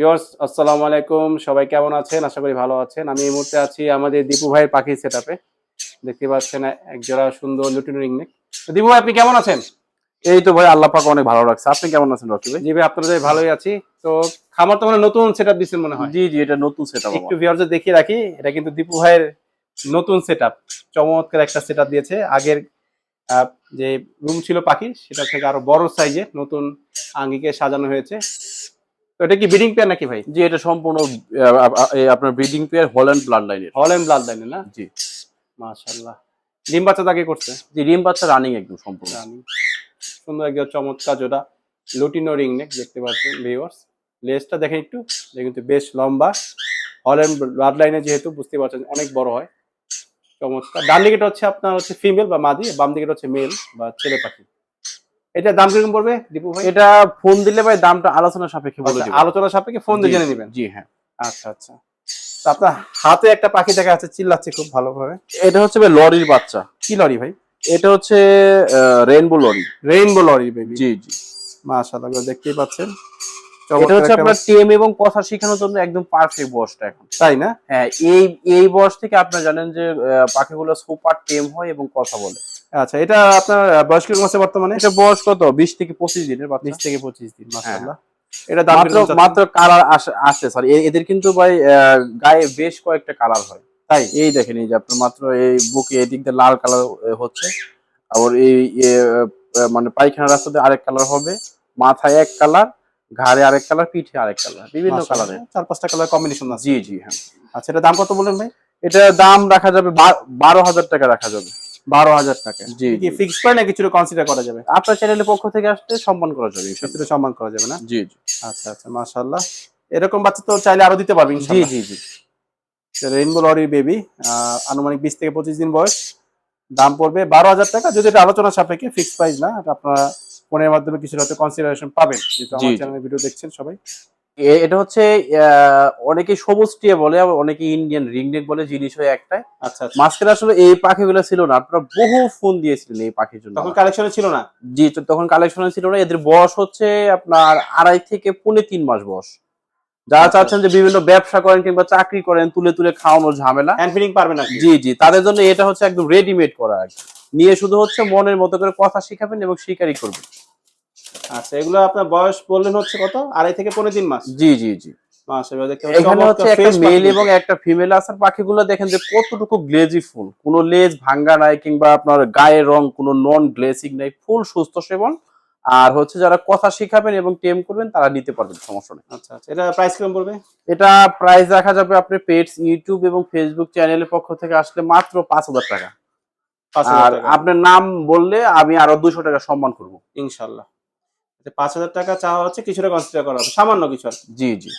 Viewers আসসালামু আলাইকুম। সবাই কেমন আছেন? আশা করি ভালো আছেন। আমি এই মুহূর্তে আছি আমাদের দীপু ভাইয়ের পাখির সেটআপে দেখতে পাচ্ছেন এক জোড়া সুন্দর লুটিন রিংনেক দীপু ভাই আপনি কেমন আছেন? এই তো ভাই আল্লাহ পাক অনেক ভালো রাখছে। আপনি কেমন আছেন রকি ভাই? জি ভাই আপনাদের ভালোই আছি। তো খামার তো মানে নতুন সেটআপ দিচ্ছেন মনে হয়? জি জি এটা নতুন সেট একটু ভিউয়ার্সদের দেখিয়ে রাখি এটা কিন্তু দীপু ভাইয়ের নতুন সেটআপ চমৎকার একটা সেটআপ দিয়েছে। আগের আহ, যে রুম ছিল পাখির সেটা থেকে আরও বড় সাইজে নতুন আঙ্গিকে সাজানো হয়েছে। তো এটা কি ব্রিডিং পেয়ার নাকি ভাই? জি এটা সম্পূর্ণ আপনার ব্রিডিং পেয়ার হল্যান্ড ব্লাড লাইনের হল এন্ড ব্লাড লাইনে না? জি। মাশাআল্লাহ। ডিম বাচ্চা তাকে করছে? জি ডিম বাচ্চা রানিং একদম সম্পূর্ণ। জানি। সুন্দর একদম চমৎকার জোড়া। লুটিনো রিং নেক দেখতে পাচ্ছেন ভিউয়ার্স লেজটা দেখেন একটু। কিন্তু বেশ লম্বা। হল্যান্ড ব্লাড লাইনে যেহেতু বুঝতে পারছেন অনেক বড় হয়। চমৎকার। ডান দিকেটা হচ্ছে আপনার হচ্ছে ফিমেল বা মাদি বাম দিকেটা হচ্ছে মেল বা ছেলে পাখি। এটা দাম কীরকম পড়বে দীপু ভাই? এটা ফোন দিলে ভাই দামটা আলোচনা সাপেক্ষে বলে আচ্ছা, আলোচনা সাপেক্ষে ফোন দিয়ে জেনে নেবেন। জি হ্যাঁ। আচ্ছা আচ্ছা। তো আপনার হাতে একটা পাখি দেখা যাচ্ছে চিল্লাচ্ছে খুব ভালোভাবে। এটা হচ্ছে ভাই লরির বাচ্চা। কি লরি ভাই? এটা হচ্ছে rainbow lory. Rainbow lory baby জি জি। মাশাআল্লাহ দেখতেই পাচ্ছেন। এটা হচ্ছে আপনার টেম এবং কথা শেখানোর জন্য একদম পারফেক্ট বয়সটা এখন। তাই না? হ্যাঁ এই এই বয়স থেকে আপনারা জানেন যে পাখিগুলো সুপার টেম হয় এবং কথা বলে। আচ্ছা এটা আপনার বয়স কীরকম আছে বর্তমানে? এটা বয়স কত? বিশ থেকে পঁচিশ দিনের বাচ্চা। বিশ থেকে পঁচিশ দিন মাশাআল্লাহ। এটা দাম হ্যাঁ। মাত্র মাত্র কালার আসে স্যার এদের কিন্তু ভাই গায়ে বেশ কয়েকটা কালার হয়। তাই? এই দেখেন এই যে আপনার মাত্র এই বুকে এদিক দিয়ে লাল কালার হচ্ছে। আবার এই মানে পায়খানা রাস্তাতে আরেক কালার হবে। মাথায় এক কালার ঘাড়ে আরেক কালার পিঠে আরেক কালার বিভিন্ন কালারের। চার পাঁচটা কালার কম্বিনেশন আছে। জি জি হ্যাঁ। আচ্ছা এটা দাম কত বলেন ভাই? এটা দাম রাখা যাবে বা- বারো হাজার টাকা রাখা যাবে। বারো হাজার টাকা। জি, কি। ফিক্স প্রাইস না কিছুটা কনসিডার করা যাবে? আপনার চ্যানেলের পক্ষ থেকে আসতে সম্মান করা যাবে। কিছুটা সম্মান করা যাবে না? জি জি। আচ্ছা আচ্ছা মাশাআল্লাহ। এরকম বাচ্চা তো চাইলে আরও দিতে পারবেন জি জি জি। রেইনবো লরি বেবি আনুমানিক বিশ থেকে পঁচিশ দিন বয়স। দাম পড়বে বারো হাজার টাকা। যদি এটা আলোচনা সাপেক্ষে ফিক্স প্রাইস না আপনারা ফোনের মাধ্যমে কিছুটা হয়তো কনসিডারেশন পাবেন। যেহেতু আমার। চ্যানেলে ভিডিও দেখছেন সবাই। এটা হচ্ছে অনেকে সবুজ টিয়া বলে আবার অনেকে ইন্ডিয়ান রিংনেক বলে জিনিস হয় একটাই। আচ্ছা আচ্ছা। মাঝখানে আসলে এই পাখিগুলো ছিল না আপনারা বহু ফোন দিয়েছিলেন এই পাখির জন্য। তখন কালেকশনে ছিল না? জি তো তখন কালেকশনে ছিল না এদের বয়স হচ্ছে আপনার আড়াই থেকে পৌনে তিন মাস বয়স। যারা আচ্ছা। চাচ্ছেন যে বিভিন্ন ব্যবসা করেন কিংবা চাকরি করেন তুলে তুলে খাওয়ানোর ঝামেলা। হ্যান্ড ফিডিং পারবে না জি জি তাদের জন্য এটা হচ্ছে একদম রেডিমেড করা আর কি। নিয়ে শুধু হচ্ছে মনের মতো করে কথা শিখাবেন এবং শিকারি করবেন। আচ্ছা এগুলো আপনার বয়স বললেন হচ্ছে কত? আড়াই থেকে পনেরো তিন মাস? জি জি জি। এখানে হচ্ছে একটা মেল এবং একটা ফিমেল আসার পাখিগুলো দেখেন যে কতটুকু গ্লেজি ফুল। কোনো লেজ ভাঙ্গা নাই কিংবা আপনার রং কোনো নন গ্লেসিং নাই ফুল সুস্থ সেবন। আর হচ্ছে যারা কথা শিখাবেন এবং টেম করবেন তারা নিতে পারবেন সমস্যা নেই। আচ্ছা আচ্ছা এটা প্রাইস পড়বে? এটা প্রাইস রাখা যাবে আপনি পেটস ইউটিউব এবং ফেসবুক চ্যানেলের পক্ষ থেকে আসলে মাত্র পাঁচ হাজার টাকা। আর আপনার নাম বললে আমি আরও দুশো টাকা সম্মান করব। ইনশাল্লাহ। পাঁচ হাজার টাকা চাওয়া হচ্ছে কিছুটা কনসিডার করা হবে। সামান্য কিছু জি জি।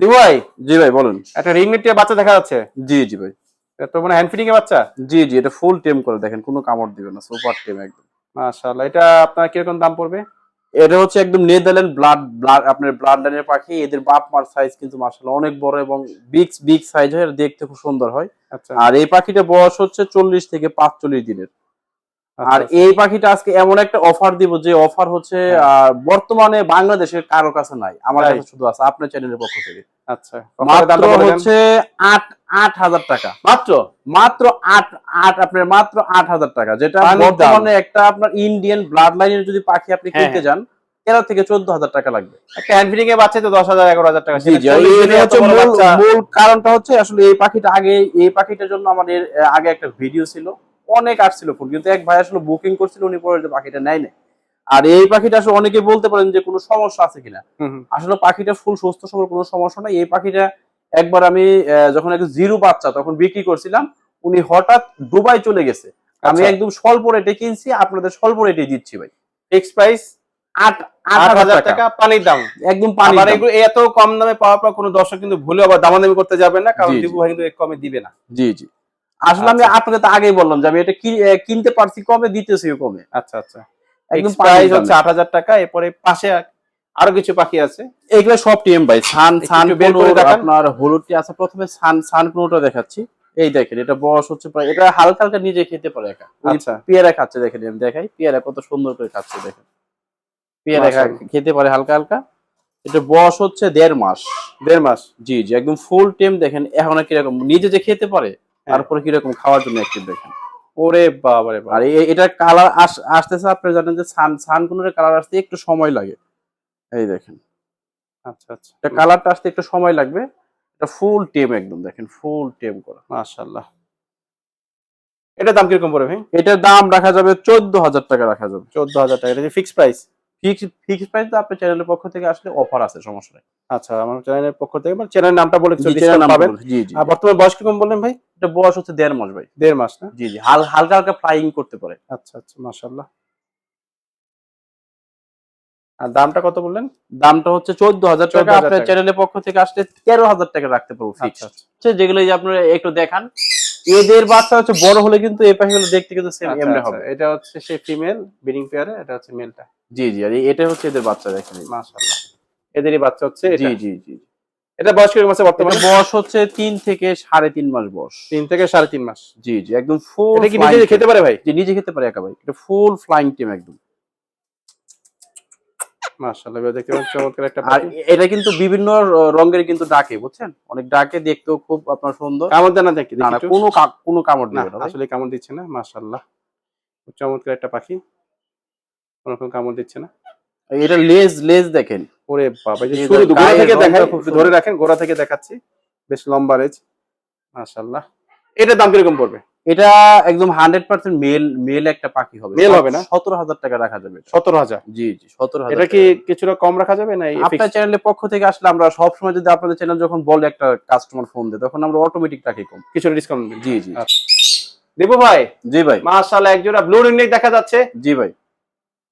দি ভাই? জি ভাই বলুন। একটা রিং নেটের বাচ্চা দেখা যাচ্ছে? জি জি ভাই। এটা তো মানে হ্যান্ড ফিডিং এর বাচ্চা? জি জি এটা ফুল টেম করে দেখেন কোনো কামড় দিবে না সুপার টেম একদম। মাশাআল্লাহ এটা আপনার কীরকম দাম পড়বে? এটা হচ্ছে একদম নেদারল্যান্ড ব্লাড ব্লাড আপনার ব্লাড লাইনের পাখি এদের বাপ মার সাইজ কিন্তু মাসাল্লাহ অনেক বড় এবং বিগ বিগ সাইজ হয় দেখতে খুব সুন্দর হয়। আচ্ছা। আর এই পাখিটা বয়স হচ্ছে চল্লিশ থেকে পাঁচচল্লিশ দিনের। আর এই পাখিটা আজকে এমন একটা অফার দিব যে অফার হচ্ছে হ্যাঁ। বর্তমানে বাংলাদেশের কারও কাছে নাই আমার কাছে শুধু আছে আপনার চ্যানেলের পক্ষ থেকে। আচ্ছা? হচ্ছে আট আট হাজার টাকা। মাত্র? মাত্র আট আট আপনার মাত্র আট হাজার টাকা যেটা বর্তমানে একটা আপনার ইন্ডিয়ান ব্লাড লাইনের যদি পাখি আপনি হ্যাঁ, কিনতে যান তেরো থেকে চোদ্দ হাজার টাকা লাগবে। একটা ফিডিং বাচ্চা তো দশ হাজার এগারো হাজার টাকা জি জি সেটা আর 40 এটা দিনের হচ্ছে এত বড় মূল কারণটা হচ্ছে আসলে এই পাখিটা আগে এই পাখিটার জন্য আমাদের আগে একটা ভিডিও ছিল। অনেক আসছিল ফোন কিন্তু এক ভাই আসলে বুকিং করছিল উনি পরে পাখিটা নেয় না আর এই পাখিটা আসলে অনেকে বলতে পারেন যে কোনো সমস্যা আছে কিনা। আসলে পাখিটা ফুল সুস্থ সবল কোনো সমস্যা নাই। এই পাখিটা একবার আমি যখন একটু জিরো বাচ্চা তখন বিক্রি করছিলাম উনি হঠাৎ দুবাই চলে গেছে। আমি আচ্ছা। একদম স্বল্প রেটে কিনছি আপনাদের স্বল্প রেটে দিচ্ছি ভাই। ফিক্স প্রাইস আট আট হাজার টাকা। পানির দাম। একদম পানি এত কম দামে পাওয়ার পর কোনো দর্শক কিন্তু ভুলে আবার দামাদামি করতে যাবে না কারণ জি। ভাই কিন্তু কমে দিবে না। জি জি। আসলে আমি আচ্ছা। আপনাকে তো আগেই বললাম যে আমি এটা কিনতে পারছি কমে দিতেছি কমে। আচ্ছা আচ্ছা। একদম প্রাইস হচ্ছে আট হাজার টাকা এরপরে পাশে আরও কিছু পাখি আছে। এগুলো সব টিএম ভাই সান সান বের করে দেখান। আপনার হলুদটি আছে প্রথমে সান সান কোনোটা দেখাচ্ছি। এই দেখেন এটা বয়স হচ্ছে প্রায় এটা হালকা হালকা নিজে খেতে পারে একা। আচ্ছা। পেয়ারা খাচ্ছে দেখেন আমি দেখাই। পেয়ারা কত সুন্দর করে খাচ্ছে দেখেন। পেয়ারা খেতে পারে হালকা হালকা। এটা বয়স হচ্ছে দেড় মাস। দেড় মাস। জি জি একদম ফুল টেম দেখেন এখন কীরকম নিজে যে খেতে পারে তারপরে কীরকম খাওয়ার জন্য একটু দেখেন। ওরে বাবা। রে আর এ- এটার কালার আসতেছে আপনি জানেন যে সান সান সানকুনের কালার আসতে একটু সময় লাগে। এই দেখেন। আচ্ছা আচ্ছা। এটা কালারটা আসতে একটু সময় লাগবে। এটা ফুল টেম একদম দেখেন ফুল টেম করা। মাশাআল্লাহ। এটা দাম কীরকম পড়বে ভাই? এটার দাম রাখা যাবে চোদ্দ হাজার টাকা রাখা যাবে। চোদ্দ হাজার টাকা এটা fix price fix fix price তো আপনার চ্যানেলের পক্ষ থেকে আসলে অফার আছে সমস্যা নেই। আচ্ছা আমার চ্যানেলের পক্ষ থেকে মানে চ্যানেলের নামটা বলে কিছু ডিসকাউন্ট পাবেন। জি জি। আর বর্তমানে বয়স কীরকম বললেন ভাই? এটা বয়স হচ্ছে দেড় মাস ভাই। দেড় মাস না? জি জি হালকা হালকা ফ্লাইং করতে পারে। আচ্ছা আচ্ছা মাশাআল্লাহ। আর দামটা কত বললেন? দামটা হচ্ছে চোদ্দ হাজার টাকা। আপনার চ্যানেলের পক্ষ থেকে আসলে তেরো হাজার টাকা রাখতে পারব ফিক্স আচ্ছা আচ্ছা। যেগুলো যে আপনারা একটু দেখান এদের বাচ্চা হচ্ছে বড় হলে কিন্তু এই পাখিগুলো দেখতে কিন্তু সেম এমনি আচ্ছা, হবে। এটা হচ্ছে সেই ফিমেল ব্রিডিং পেয়ারে এটা হচ্ছে মেলটা জি জি আর এটা হচ্ছে এদের বাচ্চা দেখেন। মাশাআল্লাহ। এদেরই বাচ্চা হচ্ছে জি জি জি। এটা বয়স কীরকম আছে বর্তমানে? বয়স হচ্ছে তিন থেকে সাড়ে তিন মাস বয়স। তিন থেকে সাড়ে তিন মাস। জি জি একদম ফুল এটা কি নিজে খেতে পারে ভাই? নিজে খেতে পারে একা ভাই। এটা ফুল ফ্লাইং টিম একদম। মাশাআল্লাহ ভাই দেখতে পাচ্ছেন চমৎকার একটা আর এটা কিন্তু বিভিন্ন রঙের কিন্তু ডাকে বুঝছেন? অনেক ডাকে দেখতেও খুব আপনার সুন্দর। কামড় দেয় না দেখি না। কোনো কোনো কামড় না না আসলে কামড় দিচ্ছে না মাশাআল্লাহ। চমৎকার একটা পাখি। কোনো কামড় দিচ্ছে না। এটা লেজ লেজ দেখেন। ওরে বাবা এই যে শুরু গোড়া থেকে দেখাই। ধরে রাখেন গোড়া থেকে দেখাচ্ছি। বেশ লম্বা রেজ মাশাআল্লাহ। এটার দাম কীরকম পড়বে? এটা একদম হান্ড্রেড পার্সেন্ট মেল মেল একটা পাখি হবে। Male হবে না? সতেরো হাজার টাকা রাখা যাবে এটা। সতেরো হাজার? জি জি সতেরো হাজার এটা কি কিছুটা কম রাখা যাবে না আপনার চ্যানেলের পক্ষ থেকে আসলে আমরা সবসময় যদি আপনাদের চ্যানেল যখন বলে একটা কাস্টমার ফোন দেয় তখন আমরা অটোমেটিক রাখি কম। কিছুটা ডিসকাউন্ট জি জি। দেবো ভাই জি ভাই। মাশাআল্লাহ এক জোড়া ব্লু রিংনেক দেখা যাচ্ছে। জি ভাই।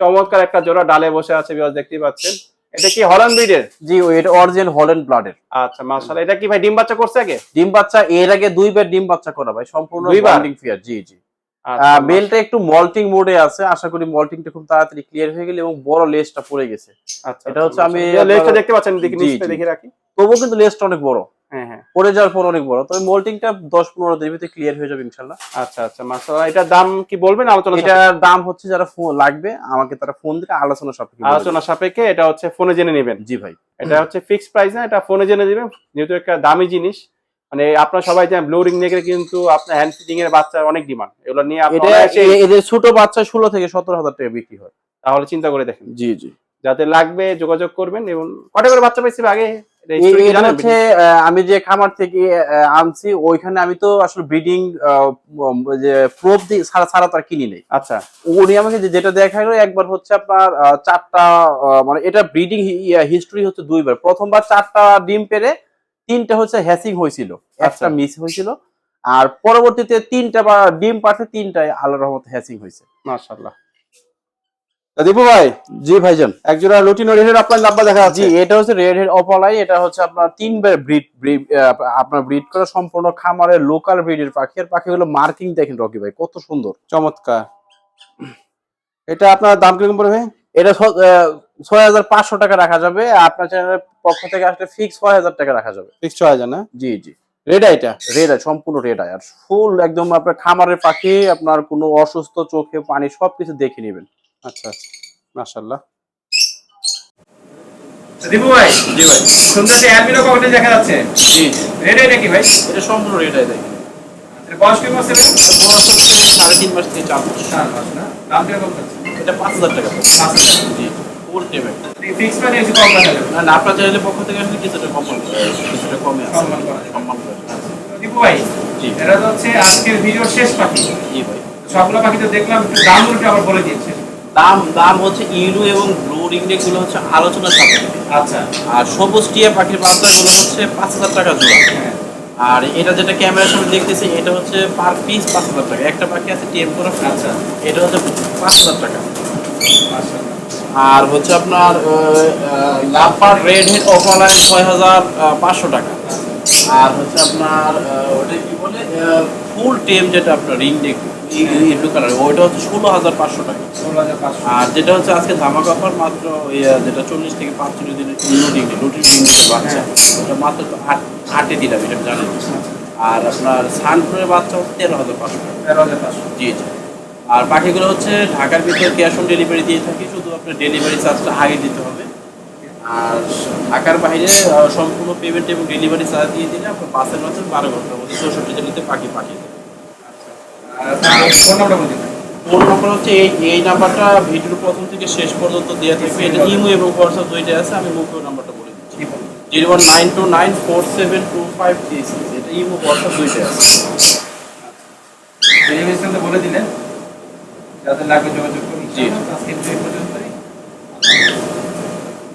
চমৎকার একটা জোড়া ডালে বসে আছে বিকজ দেখতেই পাচ্ছেন। এটা কি হল্যান্ড ব্রিডের জি ও এটা অরিজিনাল হল্যান্ড ব্লাডের আচ্ছা মাশাআল্লাহ। এটা কি ভাই ডিম বাচ্চা করছে আগে? ডিম বাচ্চা এর আগে দুইবার ডিম বাচ্চা করা ভাই সম্পূর্ণ বন্ডিং ফিয়ার জি জি। আচ্ছা, মেলটা একটু মল্টিং মোডে আছে আশা করি মল্টিংটা খুব তাড়াতাড়ি ক্লিয়ার হয়ে গেলে এবং বড় লেজটা পড়ে গেছে। আচ্ছা এটা হচ্ছে আমি। লেজটা দেখতে পাচ্ছেন দেখি জি। দেখে রাখি। তবুও কিন্তু লেজটা অনেক বড়। হ্যাঁ হ্যাঁ। পড়ে যাওয়ার পর অনেক বড়। তবে মল্টিংটা দশ পনেরো দিনের ভিতরে ক্লিয়ার হয়ে যাবে ইনশাল্লাহ। আচ্ছা আচ্ছা মাশাআল্লাহ। এটার দাম কি বলবেন? আলোচনা এটার দাম হচ্ছে যারা ফোন লাগবে আমাকে তারা ফোন দিলে আলোচনা সাপেক্ষে আলোচনা সাপেক্ষে এটা হচ্ছে ফোনে জেনে নেবেন। জি ভাই। এটা হচ্ছে ফিক্স প্রাইস না এটা ফোনে জেনে দিবেন যেহেতু একটা দামি জিনিস মানে আপনারা সবাই জানেন ব্লু রিং নেকের কিন্তু আপনার হ্যান্ড ফিটিং এর বাচ্চার অনেক ডিমান্ড এগুলো নিয়ে আপনি এটা অনায়াসে এ- এদের ছোট বাচ্চা ষোলো থেকে সতেরো হাজার টাকা বিক্রি হয়। তাহলে চিন্তা করে দেখেন। জি জি। যাতে লাগবে যোগাযোগ করবেন এবং কটা করে বাচ্চা পাইছিল আগে? হচ্ছে আমি যে খামার থেকে আনছি ওইখানে আমি তো আসলে ব্রিডিং যে প্রোপ সারা সারা তার কিনি নেই। আচ্ছা। উনি আমাকে যেটা দেখাল একবার হচ্ছে আপনার চারটা মানে এটা ব্রিডিং হিস্ট্রি হচ্ছে দুইবার। প্রথমবার চারটা ডিম পেরে তিনটা হচ্ছে হ্যাসিং হয়েছিল। একটা আচ্ছা। মিস হয়েছিল। আর পরবর্তীতে তিনটা বা ডিম পাঠে তিনটায় আল্লাহ রহমত হ্যাসিং হয়েছে। মাশাআল্লাহ। দীপু ভাই জি ভাইজান এক জোড়া লুটিনো রেডের আপনার নাম্বার দেখা জি এটা হচ্ছে রেড হেড অপালাই এটা হচ্ছে আপনার তিনবার ব্রিড আপনার ব্রিড করা সম্পূর্ণ খামারের লোকাল ব্রিডের পাখি। আর পাখিগুলো মার্কিং দেখেন রকি ভাই কত সুন্দর। চমৎকার। এটা আপনার দাম কীরকম পড়বে এটা ছয় হাজার পাঁচশো টাকা রাখা যাবে আপনার চ্যানেলের পক্ষ থেকে আসলে ফিক্স ছয় হাজার টাকা রাখা যাবে। ফিক্স ছয় হাজার না? জি জি। রেড এটা রেড আই সম্পূর্ণ রেড আই আর ফুল একদম আপনার খামারের পাখি আপনার কোনো অসুস্থ চোখে পানি সবকিছু দেখে নেবেন। আচ্ছা আচ্ছা। মাশাআল্লাহ। দীপু ভাই জি ভাই। সুন্দর যে অ্যালবিনো দেখা যাচ্ছে। জি। নাকি ভাই? এটা সম্পূর্ণ রেড এটা বয়স কি মাস এটা বয়স হচ্ছে সাড়ে তিন মাস থেকে চার মাস। চার মাস না? দাম কীরকম যাচ্ছে এটা পাঁচ হাজার টাকা। পাঁচ হাজার জি টেবে ফিক্স মানে একটু কম রাখা যাবে না না আপনার চ্যানেলের পক্ষ থেকে আসলে কিছুটা কম কিছুটা কমে আছে। সম্মান করা। সম্মান করে। দীপু ভাই জি। এটা হচ্ছে আজকের ভিডিওর শেষ পাখি। জি ভাই। সবগুলো পাখি তো দেখলাম একটু দাম একটু আবার বলে দিয়েছে। দাম দাম হচ্ছে ইউরো এবং ব্লু রিংনেকগুলো হচ্ছে আলোচনা সাপেক্ষে। আচ্ছা। আর সবুজ টিয়া পাখির বাচ্চাগুলো হচ্ছে পাঁচ হাজার টাকা জোড়া। হ্যাঁ। আর এটা যেটা ক্যামেরার সামনে দেখতেছি এটা হচ্ছে পার পিস পাঁচ হাজার টাকা। একটা পাখি আছে টিএম করা আচ্ছা। এটা হচ্ছে পাঁচ হাজার টাকা। আর হচ্ছে আপনার লাপার রেড হেড অফলায় ছয় হাজার পাঁচশো টাকা। আর হচ্ছে আপনার ওটা কি বলে ফুল টেম যেটা আপনার রিং নেক ব্লু কালার ওইটা হচ্ছে ষোলো হাজার পাঁচশো টাকা। ষোলো হাজার আর যেটা হচ্ছে আজকে ধামাক অফার মাত্র যেটা চল্লিশ থেকে পাঁচচল্লিশ দিনের লুটিং লুটিং বাচ্চা। ওটা মাত্র আট আটে দিলাম এটা জানেন আর আপনার সানফ্লোরের বাচ্চা হচ্ছে তেরো হাজার পাঁচশো টাকা। তেরো হাজার পাঁচশো। জি জি। আর বাকিগুলো হচ্ছে ঢাকার ভিতরে ক্যাশ অন ডেলিভারি দিয়ে থাকি শুধু আপনার ডেলিভারি চার্জটা আগে দিতে হবে। আর ঢাকার বাইরে সম্পূর্ণ পেমেন্ট এবং ডেলিভারি চার্জ দিয়ে দিলে আপনার বাসের মাত্র বারো ঘণ্টার মধ্যে চৌষট্টি জেলাতে পাখি পাঠিয়ে দেবে। ফোন নাম্বার ফোন নম্বর হচ্ছে এই এই নাম্বারটা ভিডিওর প্রথম থেকে শেষ পর্যন্ত দেওয়া থাকবে। এটা ইমো এবং হোয়াটসঅ্যাপ দুইটাই আছে আমি মুখেও নাম্বারটা বলে দিচ্ছি। Zero one nine two nine four seven two five three six. এটা ইমো হোয়াটসঅ্যাপ দুইটা আছে। ডেলিভারি বলে দিলেন। যাদের লাগবে যোগাযোগ করুন। জি। আজকে এই পর্যন্তই।